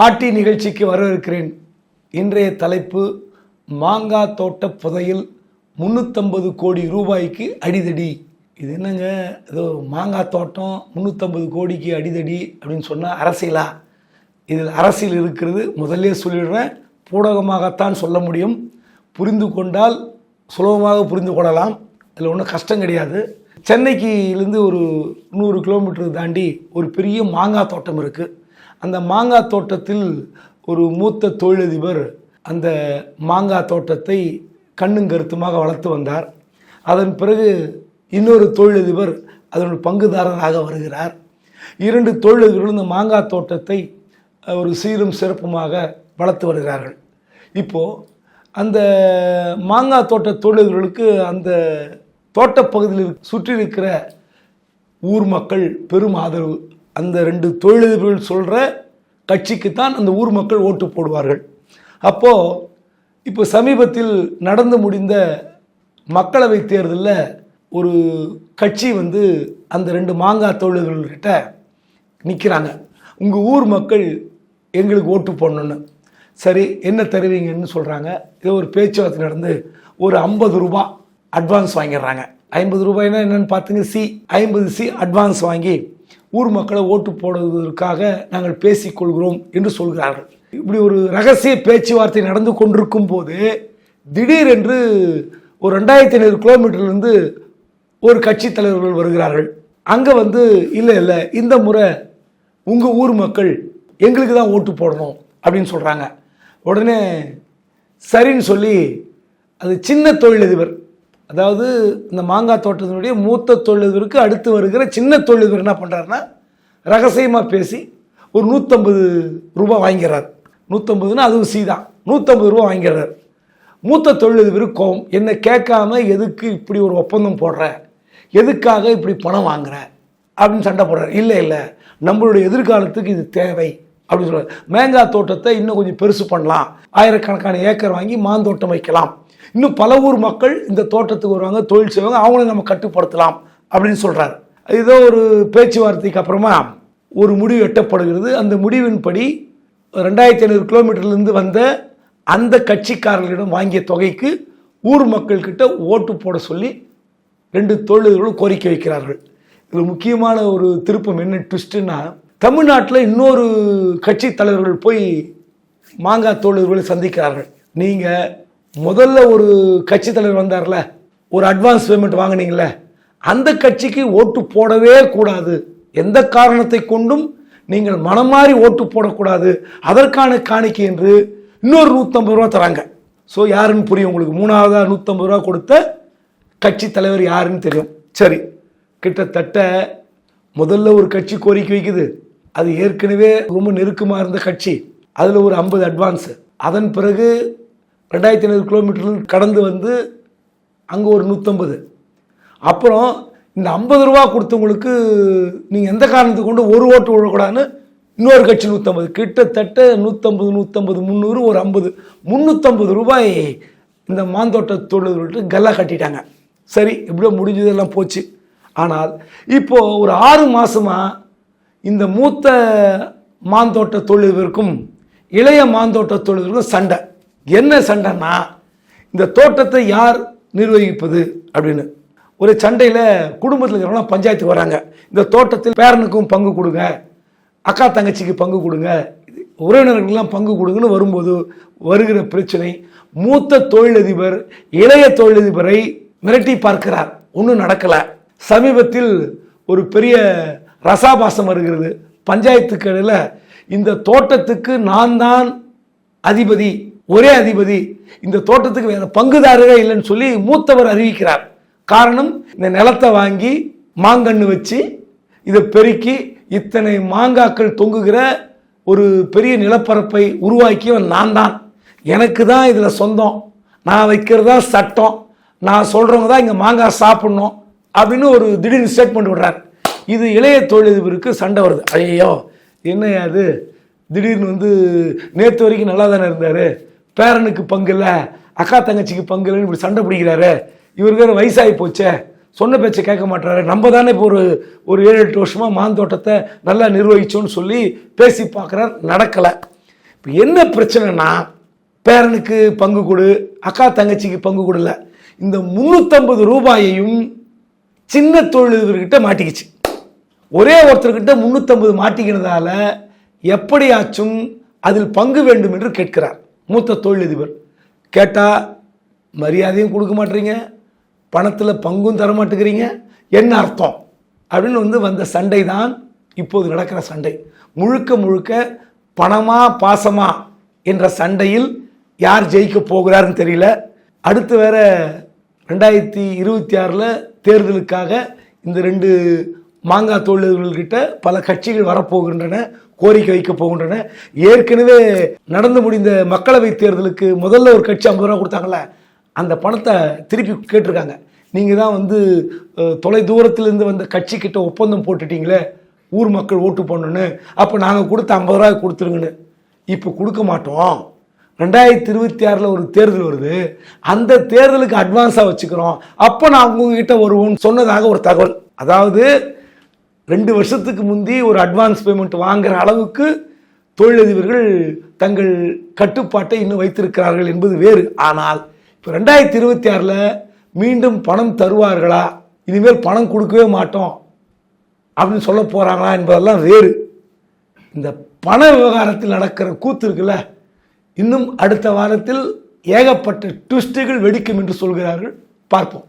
ஹாட்டி நிகழ்ச்சிக்கு வரவிருக்கிறேன் இன்றைய தலைப்பு மாங்காய் தோட்ட புதையல் முந்நூற்றம்பது கோடி ரூபாய்க்கு அடிதடி. இது என்னங்க? ஏதோ மாங்காய் தோட்டம் முந்நூற்றம்பது கோடிக்கு அடிதடி அப்படின்னு சொன்னால் அரசியலா? இதில் அரசியல் இருக்கிறது. முதல்ல சொல்லிடுறேன். பூடகமாகத்தான் சொல்ல முடியும். புரிந்து கொண்டால் சுலபமாக புரிந்து கொள்ளலாம். அதில் ஒன்றும் கஷ்டம் கிடையாது. சென்னைக்கிலேருந்து ஒரு நூறு கிலோமீட்டர் தாண்டி ஒரு பெரிய மாங்காய் தோட்டம் இருக்குது அந்த மாங்காய் தோட்டத்தில் ஒரு மூத்த தொழிலதிபர் அந்த மாங்காய் தோட்டத்தை கண்ணும் கருத்துமாக வளர்த்து வந்தார். அதன் பிறகு இன்னொரு தொழிலதிபர் அதனுடைய பங்குதாரராக வருகிறார். இரண்டு தொழிலதிபர்களும் இந்த மாங்காய் தோட்டத்தை ஒரு சீரும் சிறப்புமாக வளர்த்து வருகிறார்கள். இப்போது அந்த மாங்காய் தோட்ட தொழிலதிபர்களுக்கு அந்த தோட்டப்பகுதியில் சுற்றி இருக்கிற ஊர் மக்கள் பெரும் ஆதரவு அந்த ரெண்டு தொழிலதிபர்கள் சொல்கிற கட்சிக்குத்தான் அந்த ஊர் மக்கள் ஓட்டு போடுவார்கள். அப்போது இப்போ சமீபத்தில் நடந்து முடிந்த மக்களவை தேர்தலில் ஒரு கட்சி வந்து அந்த ரெண்டு மாங்காய் தொழிலதிபர்கள்கிட்ட நிற்கிறாங்க உங்கள் ஊர் மக்கள் எங்களுக்கு ஓட்டு போடணுன்னு சரி என்ன தருவீங்கன்னு சொல்கிறாங்க இது ஒரு பேச்சுவார்த்தை நடந்து ஒரு ஐம்பது ரூபா அட்வான்ஸ் வாங்கிடுறாங்க. ஐம்பது ரூபாய்னா என்னென்னு பார்த்துங்க சி ஐம்பது சி அட்வான்ஸ் வாங்கி ஊர் மக்களை ஓட்டு போடுவதற்காக நாங்கள் பேசிக்கொள்கிறோம் என்று சொல்கிறார்கள். இப்படி ஒரு ரகசிய பேச்சுவார்த்தை நடந்து கொண்டிருக்கும் போது திடீரென்று ஒரு ரெண்டாயிரத்தி ஐநூறு கிலோமீட்டர்லேருந்து ஒரு கட்சி தலைவர்கள் வருகிறார்கள். அங்கே வந்து இல்லை இல்லை இந்த முறை உங்கள் ஊர் மக்கள் எங்களுக்கு தான் ஓட்டு போடணும் அப்படின்னு சொல்கிறாங்க உடனே சரின்னு சொல்லி அது சின்ன தொழிலதிபர் அதாவது இந்த மாங்காய் தோட்டத்தினுடைய மூத்த தொழிலதிபருக்கு அடுத்து வருகிற சின்ன தொழிலதிபர் என்ன பண்ணுறாருன்னா ரகசியமாக பேசி ஒரு நூற்றம்பது ரூபா வாங்கிறார் நூற்றம்பதுன்னா அதுவும் சி தான். நூற்றம்பது ரூபா வாங்கிறார் மூத்த தொழிலதிபர் கோவம். என்னை கேட்காம எதுக்கு இப்படி ஒரு ஒப்பந்தம் போடுற? எதுக்காக இப்படி பணம் வாங்குற? அப்படின்னு சண்டை போடுறார். இல்லை இல்லை. நம்மளுடைய எதிர்காலத்துக்கு இது தேவை. அப்படின்னு சொல்கிறார் மேங்காய் தோட்டத்தை இன்னும் கொஞ்சம் பெருசு பண்ணலாம். ஆயிரக்கணக்கான ஏக்கர் வாங்கி மாந்தோட்டம் வைக்கலாம். இன்னும் பல ஊர் மக்கள் இந்த தோட்டத்துக்கு வருவாங்க தொழில் செய்வாங்க அவங்கள நம்ம கட்டுப்படுத்தலாம் அப்படின்னு சொல்கிறார் ஏதோ ஒரு பேச்சுவார்த்தைக்கு அப்புறமா ஒரு முடிவு எட்டப்படுகிறது. அந்த முடிவின்படி ரெண்டாயிரத்தி ஐநூறு கிலோமீட்டர்லேருந்து வந்த அந்த கட்சிக்காரர்களிடம் வாங்கிய தொகைக்கு ஊர் மக்கள்கிட்ட ஓட்டு போட சொல்லி ரெண்டு தொழிலர்களும் கோரிக்கை வைக்கிறார்கள். இதில் முக்கியமான ஒரு திருப்பம் என்ன ட்விஸ்ட்டுன்னா தமிழ்நாட்டில் இன்னொரு கட்சி தலைவர்கள் போய் மாங்காய் தொழில்களை சந்திக்கிறார்கள். நீங்கள் முதல்ல ஒரு கட்சி தலைவர் வந்தார்ல ஒரு அட்வான்ஸ் பேமெண்ட் வாங்கினீங்கள அந்த கட்சிக்கு ஓட்டு போடவே கூடாது. எந்த காரணத்தை கொண்டும் நீங்கள் மனம் மாறி ஓட்டு போடக்கூடாது. அதற்கான காணிக்கை என்று இன்னொரு நூற்றம்பது ரூபா தராங்க. ஸோ யாருன்னு புரியும் உங்களுக்கு? மூணாவதாக நூற்றம்பது ரூபா கொடுத்த கட்சி தலைவர் யாருன்னு தெரியும். சரி கிட்டத்தட்ட முதல்ல ஒரு கட்சி கோரிக்கை வைக்குது. அது ஏற்கனவே ரொம்ப நெருக்கமாக இருந்த கட்சி. அதில் ஒரு ஐம்பது அட்வான்ஸு அதன் பிறகு ரெண்டாயிரத்தி ஐநூறு கிலோமீட்டர் கடந்து வந்து அங்கே ஒரு நூற்றம்பது அப்புறம் இந்த ஐம்பது ரூபா கொடுத்தவங்களுக்கு நீங்கள் எந்த காரணத்தை கொண்டு ஒரு ஓட்டு விழக்கூடாதுன்னு இன்னொரு கட்சி நூற்றம்பது கிட்டத்தட்ட நூற்றம்பது நூற்றம்பது முந்நூறு ஒரு ஐம்பது. முந்நூற்றம்பது ரூபாய் இந்த மாந்தோட்ட தொழில்கள்ட்டு கல்லா கட்டிட்டாங்க. சரி எப்படியோ முடிஞ்சதெல்லாம் போச்சு. ஆனால் இப்போ ஒரு ஆறு மாதமாக இந்த மூத்த மாந்தோட்ட தொழிலதிபருக்கும் இளைய மாந்தோட்ட தொழிலுக்கும் சண்டை. என்ன சண்டைன்னா இந்த தோட்டத்தை யார் நிர்வகிப்பது அப்படின்னு. ஒரு சண்டையில் குடும்பத்தில் இருக்கிறவங்க பஞ்சாயத்துக்கு வராங்க. இந்த தோட்டத்தில் பேரனுக்கும் பங்கு கொடுங்க அக்கா தங்கச்சிக்கு பங்கு கொடுங்க உறவினர்களுக்கெல்லாம் பங்கு கொடுங்கன்னு வரும்போது வருகிற பிரச்சனை மூத்த தொழிலதிபர் இளைய தொழிலதிபரை மிரட்டி பார்க்கிறார். ஒன்றும் நடக்கலை. சமீபத்தில் ஒரு பெரிய ரசாபாசம் வருகிறது. பஞ்சாயத்துக்கடையில் இந்த தோட்டத்துக்கு நான் தான் அதிபதி ஒரே அதிபதி இந்த தோட்டத்துக்கு வேற பங்குதாரரே இல்லைன்னு சொல்லி மூத்தவர் அறிவிக்கிறார். காரணம் இந்த நிலத்தை வாங்கி மாங்கன்று வச்சு இதை பெருக்கி இத்தனை மாங்காக்கள் தொங்குகிற ஒரு பெரிய நிலப்பரப்பை உருவாக்கியவன் நான் தான். எனக்கு தான் இதில் சொந்தம். நான் வைக்கிறது தான் சட்டம். நான் சொல்கிறவங்க தான் இங்கே மாங்காய் சாப்பிட்ணும் அப்படின்னு ஒரு திடீர்னு ஸ்டேட்மெண்ட் விடுறார். இது இளைய தொழிலதிபருக்கு சண்டை வருது. ஐயோ என்ன அது திடீர்னு வந்து நேற்று வரைக்கும் நல்லா தானே இருந்தார். பேரனுக்கு பங்கு இல்லை அக்கா தங்கச்சிக்கு பங்கு இல்லைன்னு இப்படி சண்டை பிடிக்கிறாரு. இவருக்கு வேறு வயசாகி போச்சே. சொன்ன பேச்சை கேட்க மாட்டாரு. நம்ம தானே இப்போ ஒரு ஒரு ஏழு எட்டு வருஷமாக மாந்தோட்டத்தை நல்லா நிர்வகிச்சோன்னு சொல்லி பேசி பார்க்குறார். நடக்கலை. இப்போ என்ன பிரச்சனைனா பேரனுக்கு பங்கு கொடு அக்கா தங்கச்சிக்கு பங்கு கொடுல. இந்த முந்நூற்றம்பது ரூபாயையும் சின்ன தொழிலதிபர்கிட்ட மாட்டிக்கிச்சு. ஒரே ஒருத்தர்கிட்ட முந்நூற்றம்பது மாட்டிக்கிறதால எப்படியாச்சும் அதில் பங்கு வேண்டும் என்று கேட்கிறார். மூத்த தொழிலதிபர். கேட்டால் மரியாதையும் கொடுக்க மாட்டீங்க பணத்தில் பங்கும் தர மாட்டேங்கிறீங்க என்ன அர்த்தம்? அப்படின்னு வந்து வந்த சண்டை தான் இப்போது நடக்கிற சண்டை. முழுக்க முழுக்க பணமா பாசமா என்ற சண்டையில் யார் ஜெயிக்க போகிறாருன்னு தெரியல. அடுத்து வேற ரெண்டாயிரத்தி இருபத்தி ஆறில் தேர்தலுக்காக இந்த ரெண்டு மாங்காய் தொழிலாளர்கள்கிட்ட பல கட்சிகள் வரப்போகின்றன கோரிக்கை வைக்க போகின்றன. ஏற்கனவே நடந்து முடிந்த மக்களவை தேர்தலுக்கு முதல்ல ஒரு கட்சி ஐம்பது ரூபா கொடுத்தாங்கள அந்த பணத்தை திருப்பி கேட்டிருக்காங்க. நீங்கள் தான் வந்து தொலை தூரத்திலேருந்து வந்த கட்சிக்கிட்ட ஒப்பந்தம் போட்டுட்டீங்களே ஊர் மக்கள் ஓட்டு போடணுன்னு அப்போ நாங்கள் கொடுத்த ஐம்பது ரூபா கொடுத்துருங்கன்னு. இப்போ கொடுக்க மாட்டோம். ரெண்டாயிரத்தி இருபத்தி ஆறில் ஒரு தேர்தல் வருது. அந்த தேர்தலுக்கு அட்வான்ஸாக வச்சுக்கிறோம். அப்போ நான் உங்ககிட்ட வருவோம்னு சொன்னதாக ஒரு தகவல். அதாவது ரெண்டு வருஷத்துக்கு முந்தி ஒரு அட்வான்ஸ் பேமெண்ட் வாங்குற அளவுக்கு தொழிலதிபர்கள் தங்கள் கட்டுப்பாட்டை இன்னும் வைத்திருக்கிறார்கள் என்பது வேறு. ஆனால் இப்போ ரெண்டாயிரத்தி இருபத்தி ஆறில் மீண்டும் பணம் தருவார்களா? இனிமேல் பணம் கொடுக்கவே மாட்டோம் அப்படின்னு சொல்ல போகிறாங்களா என்பதெல்லாம் வேறு. இந்த பண விவகாரத்தில் நடக்கிற கூத்து இருக்குல்ல இன்னும் அடுத்த வாரத்தில் ஏகப்பட்ட ட்விஸ்ட்டுகள் வெடிக்கும் என்று சொல்கிறார்கள். பார்ப்போம்.